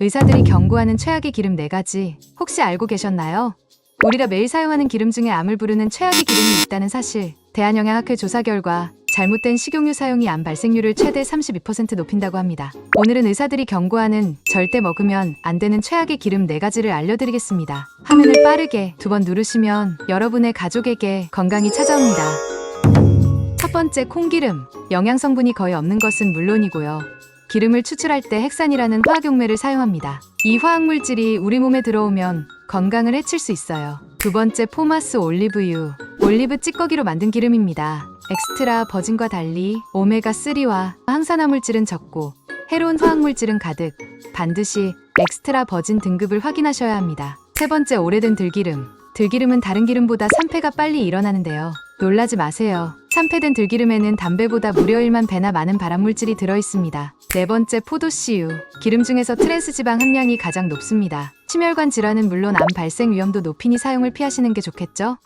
의사들이 경고하는 최악의 기름 4가지 혹시 알고 계셨나요? 우리가 매일 사용하는 기름 중에 암을 부르는 최악의 기름이 있다는 사실. 대한영양학회 조사 결과 잘못된 식용유 사용이 암 발생률을 최대 32% 높인다고 합니다. 오늘은 의사들이 경고하는 절대 먹으면 안 되는 최악의 기름 4가지를 알려드리겠습니다. 화면을 빠르게 두 번 누르시면 여러분의 가족에게 건강이 찾아옵니다. 첫 번째 콩기름. 영양 성분이 거의 없는 것은 물론이고요. 기름을 추출할 때 헥산이라는 화학용매를 사용합니다. 이 화학물질이 우리 몸에 들어오면 건강을 해칠 수 있어요. 두 번째 포마스 올리브유. 올리브 찌꺼기로 만든 기름입니다. 엑스트라 버진과 달리 오메가3와 항산화 물질은 적고 해로운 화학물질은 가득. 반드시 엑스트라 버진 등급을 확인하셔야 합니다. 세 번째 오래된 들기름. 들기름은 다른 기름보다 산패가 빨리 일어나는데요. 놀라지 마세요. 산패된 들기름에는 담배보다 무려 1만 배나 많은 발암물질이 들어있습니다. 네 번째 포도씨유. 기름 중에서 트랜스 지방 함량이 가장 높습니다. 심혈관 질환은 물론 암 발생 위험도 높으니 사용을 피하시는 게 좋겠죠?